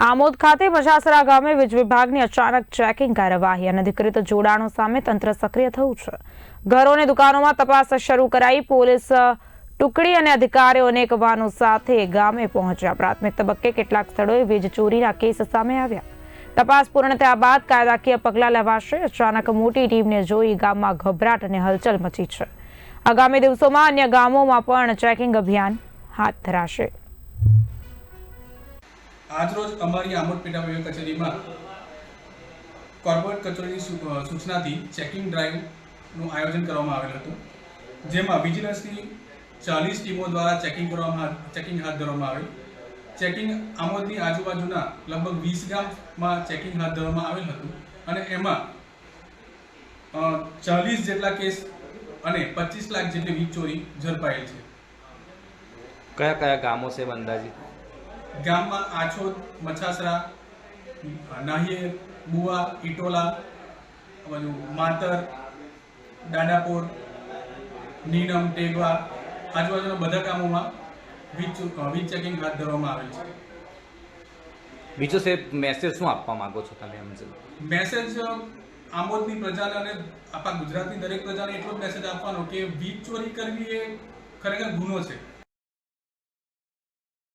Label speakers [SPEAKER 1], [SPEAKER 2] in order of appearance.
[SPEAKER 1] આમોદ ખાતે મજાસરા ગામે વીજ વિભાગની અચાનક ચેકિંગ કાર્યવાહી અનધિકૃત જોડાણો સામે તંત્ર સક્રિય થયું છે. ઘરો દુકાનોમાં તપાસ શરૂ કરાઈ પોલીસ ટુકડી અને અધિકારીઓ અનેક વાનો સાથે ગામે પહોંચ્યા. પ્રાથમિક તબક્કે કેટલાક સ્થળોએ વીજ ચોરીના કેસ સામે આવ્યા. તપાસ પૂર્ણ થયા બાદ કાયદાકીય પગલાં લેવાશે. અચાનક મોટી ટીમને જોઈ ગામમાં ગભરાટ અને હલચલ મચી છે. આગામી દિવસોમાં અન્ય ગામોમાં પણ ચેકિંગ અભિયાન હાથ ધરાશે.
[SPEAKER 2] આજરોજ અમારી આમોદ પેટા કચેરીમાં કોર્પોરેટ કચેરીની સૂચનાથી ચેકિંગ ડ્રાઈવનું આયોજન કરવામાં આવેલ હતું. જેમાં વિજિલન્સની ચાલીસ ટીમો દ્વારા ચેકિંગ કરવામાં ચેકિંગ હાથ ધરવામાં આવેલ. ચેકિંગ આમોદની આજુબાજુના લગભગ વીસ ગામમાં ચેકિંગ હાથ ધરવામાં આવેલ હતું અને એમાં ચાલીસ જેટલા કેસ અને પચીસ લાખ જેટલી વીજ ચોરી ઝડપાયેલ છે.
[SPEAKER 3] કયા કયા ગામો છે અંદાજિત
[SPEAKER 2] ગામમાં આછોદ મછાસરા નાહિયેર બુવા ઇટોલા બધું માતર દાદાપોર નીનમ ટેગવા આજુબાજુના બધા કામોમાં વીજ વીજ ચેકિંગ હાથ ધરવામાં આવેલ છે.
[SPEAKER 3] બીજો છે મેસેજ શું આપવા માંગો છો તમે એમ
[SPEAKER 2] મેસેજ આમોદની પ્રજાને અને આપણા ગુજરાતની દરેક પ્રજાને એટલો જ મેસેજ આપવાનો કે વીજ ચોરી કરવી એ ખરેખર ગુનો છે.